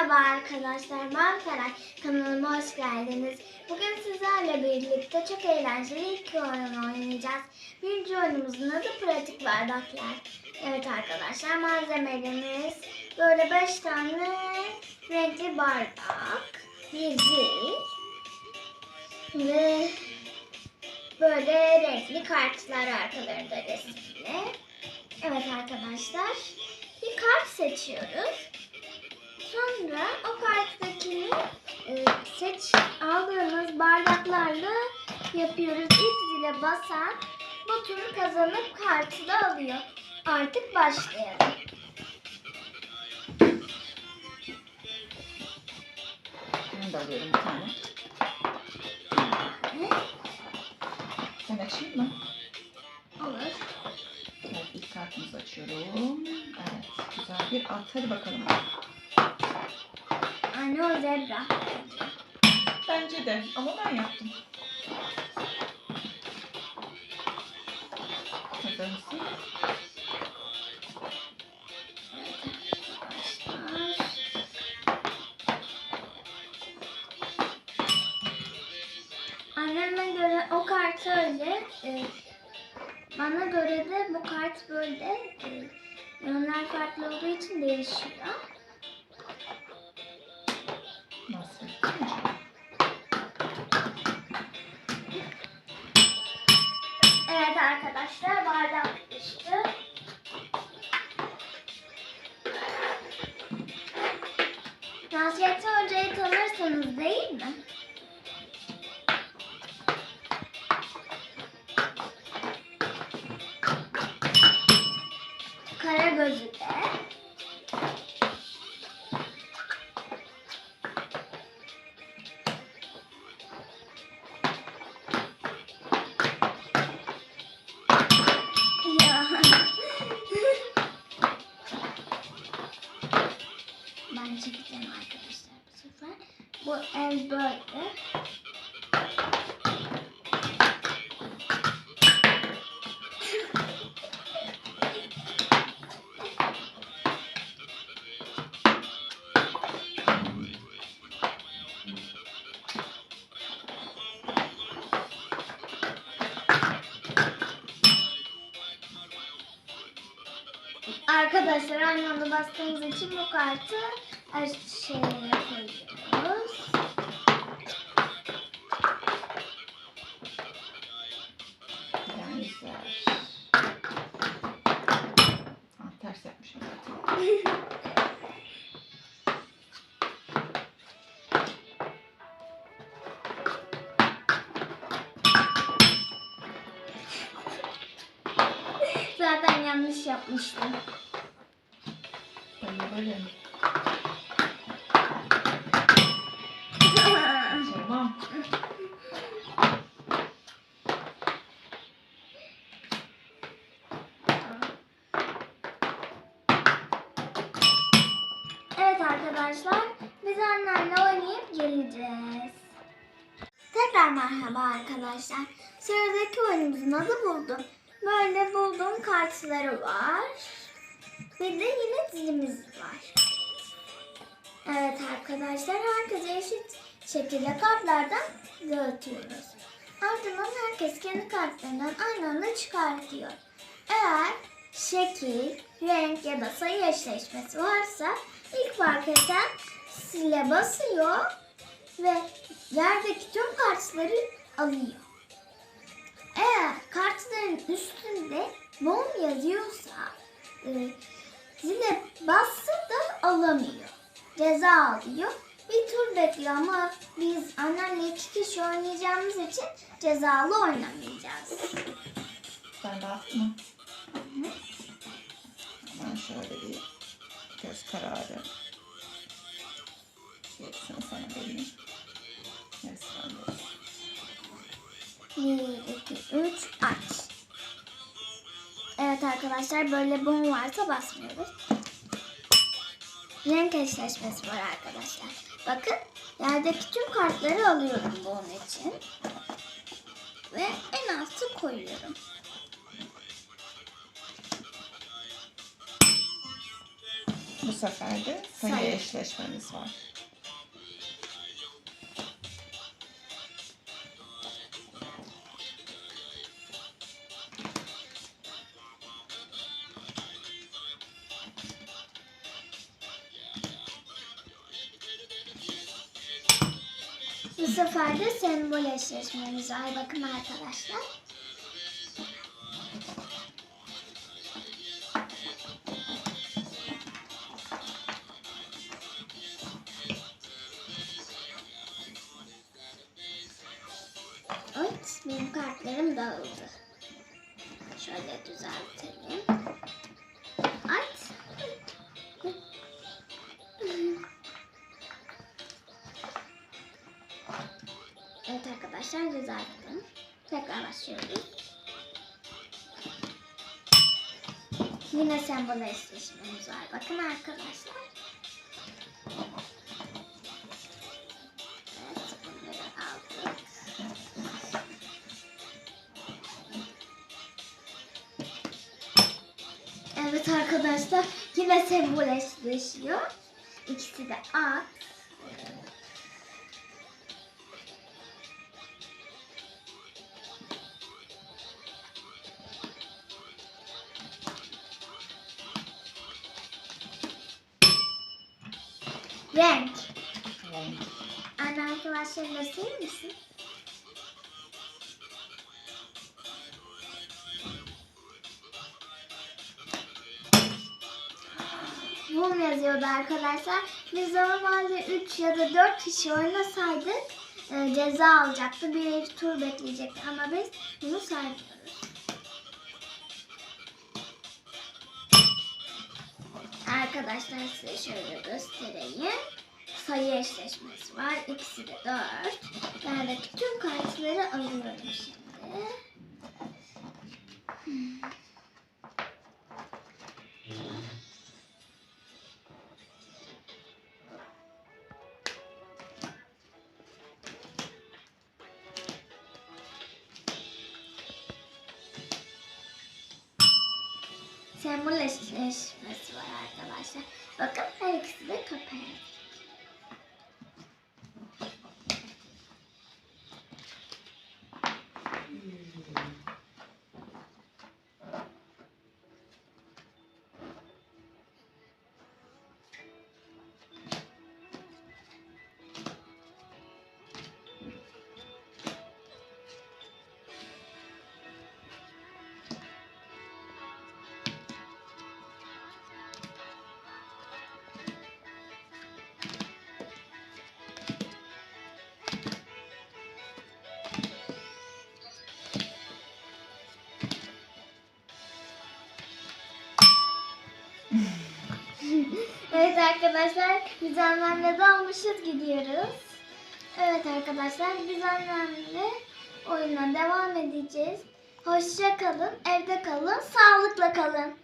Merhaba arkadaşlar, ben Feray. Kanalıma hoş geldiniz. Bugün sizlerle birlikte çok eğlenceli iki oyun oynayacağız. Birinci oyunumuzun adı Pratik Bardaklar. Evet arkadaşlar, malzemelerimiz böyle 5 tane renkli bardak, bir zil ve böyle renkli kartlar arkalarında resimli. Evet arkadaşlar, bir kart seçiyoruz. Sonra o karttakini e, seç aldığımız bardaklarla yapıyoruz. İlk zile basan bu turu kazanıp kartı da alıyor. Artık başlayalım. Ben de alıyorum bir tane. Ben açayım mı? Olur. Evet ilk kartımızı açıyorum. Evet güzel bir at. Hadi bakalım. Anne o zebra. Bence de ama ben yaptım. Hazır mısın? Arkadaşlar. Anneme göre o kart öyle. e, bana göre de bu kart böyle. E, yönler farklı olduğu için değişiyor. Evet arkadaşlar bardak düştü. Nasrettin Hoca'yı tanırsanız değil mi? Bu el böyle. Arkadaşlar aynı anda bastığımız için bu kartı şeye koyuyoruz. Zaten. Zaten yanlış yapmıştım. Bayılırım. Tamam. Arkadaşlar biz annemle oynayıp geleceğiz. Tekrar merhaba arkadaşlar. Sıradaki oyunumuzun adı buldum. Böyle bulduğum kartları var. Bir de yine dilimiz var. Evet arkadaşlar herkese eşit şekilde kartlardan dağıtıyoruz. Ardından herkes kendi kartlarından aynı anda çıkartıyor. Eğer şekil, renk ya da sayı eşleşmesi varsa ilk fark eden sile basıyor ve yerdeki tüm kartları alıyor. Eğer kartların üstünde bom yazıyorsa e, zile bassa da alamıyor. Ceza alıyor. Bir tur bekliyor ama biz annemle iki kişi oynayacağımız için cezalı oynamayacağız. Ben dağıttım. Ben şöyle bir göz kararı. Gerisini sana vereyim. Yarısı bende olsun. Bir, iki, üç, aç. Evet arkadaşlar böyle bum varsa basmıyoruz. Renk eşleşmesi var arkadaşlar. Bakın yerdeki tüm kartları alıyorum bunun için. Ve en altı koyuyorum. Bu sefer de sayı Sayı. eşleşmemiz var. Bu sefer de sembol eşleşmemiz var. Bakın arkadaşlar. Benim kartlarım dağıldı. Şöyle düzeltelim. At. Evet arkadaşlar düzelttim. Tekrar başlıyoruz. Yine sembol eşleşmemiz var. Bakın arkadaşlar. Evet arkadaşlar yine sembol eşleşiyor. İkisi de at. Renk. Renk. Anne arkadaşlarım gösterir misin? Yazıyordu arkadaşlar. Biz normalde 3 ya da 4 kişi oynasaydık e, ceza alacaktı. Bir tur bekleyecekti ama biz bunu saymıyoruz. Arkadaşlar size şöyle göstereyim. Sayı eşleşmesi var. İkisi de 4. Bendeki tüm kartları alıyorum şimdi. Sembol eşleşmesi var arkadaşlar. Bakın her ikisi de kapalı. Evet arkadaşlar biz annemle dalmışız gidiyoruz. Evet arkadaşlar biz annemle oyuna devam edeceğiz. Hoşça kalın, evde kalın, sağlıkla kalın.